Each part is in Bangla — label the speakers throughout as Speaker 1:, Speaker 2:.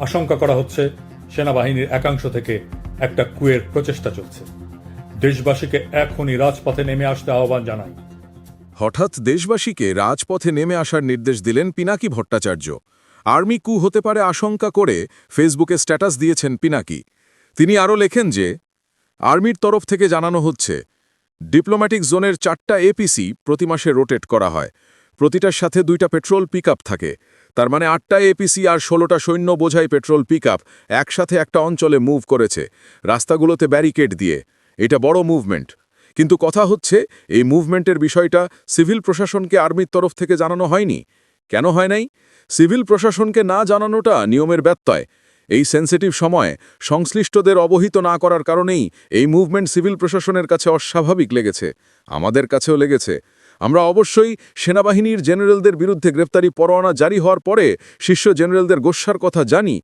Speaker 1: আশঙ্কা করা হচ্ছে সেনাবাহিনীর একাংশ থেকে একটা কুয়ের প্রচেষ্টা চলছে। দেশবাসীকে এখনই রাজপথে নেমে আসতে আহ্বান জানাই।
Speaker 2: হঠাৎ দেশবাসীকে রাজপথে নেমে আসার নির্দেশ দিলেন পিনাকি ভট্টাচার্য। আর্মি কু হতে পারে আশঙ্কা করে ফেসবুকে স্ট্যাটাস দিয়েছেন পিনাকি। তিনি আরও লেখেন যে, আর্মির তরফ থেকে জানানো হচ্ছে, ডিপ্লোম্যাটিক জোনের চারটা এপিসি প্রতি মাসে রোটেট করা হয়। প্রতিটার সাথে দুইটা পেট্রোল পিকআপ থাকে। তার মানে আটটা এপিসি আর ষোলোটা সৈন্য বোঝাই পেট্রোল পিকআপ একসাথে একটা অঞ্চলে মুভ করেছে, রাস্তাগুলোতে ব্যারিকেড দিয়ে। এটা বড় মুভমেন্ট। কিন্তু কথা হচ্ছে, এই মুভমেন্টের বিষয়টা সিভিল প্রশাসনকে আর্মির তরফ থেকে জানানো হয়নি। কেন হয় নাই? সিভিল প্রশাসনকে না জানানোটা নিয়মের ব্যত্যয়। এই সেন্সিটিভ সময়ে সংশ্লিষ্টদের অবহিত না করার কারণেই এই মুভমেন্ট সিভিল প্রশাসনের কাছে অস্বাভাবিক লেগেছে। আমাদের কাছেও লেগেছে। আমরা অবশ্যই সেনাবাহিনীর জেনারেলদের বিরুদ্ধে গ্রেফতারি পরোয়ানা জারি হওয়ার পরে শীর্ষ জেনারেলদের গোস্বার কথা জানি।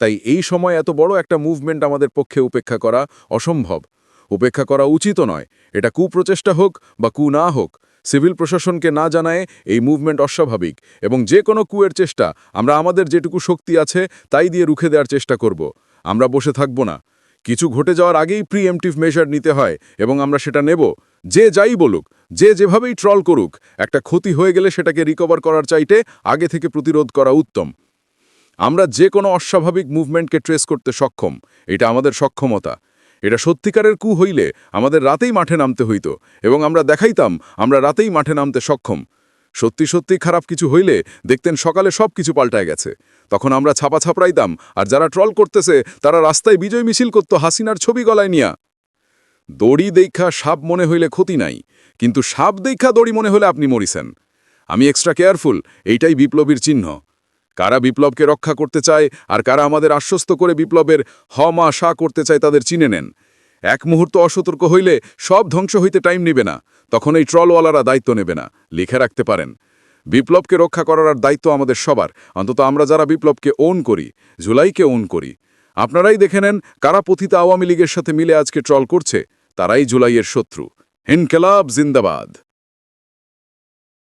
Speaker 2: তাই এই সময় এত বড় একটা মুভমেন্ট আমাদের পক্ষে উপেক্ষা করা অসম্ভব। উপেক্ষা করা উচিত নয়। এটা কুপ্রচেষ্টা হোক বা কু না হোক, সিভিল প্রশাসনকে না জানায় এই মুভমেন্ট অস্বাভাবিক এবং যে কোনো কুয়ের চেষ্টা, আমরা আমাদের যেটুকু শক্তি আছে তাই দিয়ে রুখে দেওয়ার চেষ্টা করব। আমরা বসে থাকব না। কিছু ঘটে যাওয়ার আগেই প্রিএমটিভ মেজার নিতে হয় এবং আমরা সেটা নেব। যে যাই বলুক, যে যেভাবেই ট্রল করুক, একটা ক্ষতি হয়ে গেলে সেটাকে রিকভার করার চাইতে আগে থেকে প্রতিরোধ করা উত্তম। আমরা যে কোনো অস্বাভাবিক মুভমেন্টকে ট্রেস করতে সক্ষম, এটা আমাদের সক্ষমতা। এটা সত্যিকারের কু হইলে আমাদের রাতেই মাঠে নামতে হইত এবং আমরা দেখাইতাম, আমরা রাতেই মাঠে নামতে সক্ষম। সত্যি সত্যি খারাপ কিছু হইলে দেখতেন সকালে সব কিছু পাল্টায় গেছে। তখন আমরা ছাপা ছাপড়াইতাম, আর যারা ট্রল করতেছে, তারা রাস্তায় বিজয় মিছিল করত হাসিনার ছবি গলায় নিয়া। দড়ি দেখা সাপ মনে হইলে ক্ষতি নাই, কিন্তু সাপ দেখা দড়ি মনে হলে আপনি মরিছেন। আমি এক্সট্রা কেয়ারফুল এইটাই বিপ্লবীর চিহ্ন। কারা বিপ্লবকে রক্ষা করতে চায়, আর কারা আমাদের আশ্বস্ত করে বিপ্লবের হ, মা, সা করতে চায় তাদের চিনে নেন। এক মুহূর্ত অসতর্ক হইলে সব ধ্বংস হইতে টাইম নেবে না, তখন এই ট্রলওয়ালারা দায়িত্ব নেবে না, লিখে রাখতে পারেন। বিপ্লবকে রক্ষা করার দায়িত্ব আমাদের সবার, অন্তত আমরা যারা বিপ্লবকে ওন করি, জুলাইকে ওন করি। আপনারাই দেখে নেন কারা পথিত আওয়ামী লীগের সাথে মিলে আজকে ট্রল করছে, তারাই জুলাইয়ের শত্রু। হিনকেলাব জিন্দাবাদ।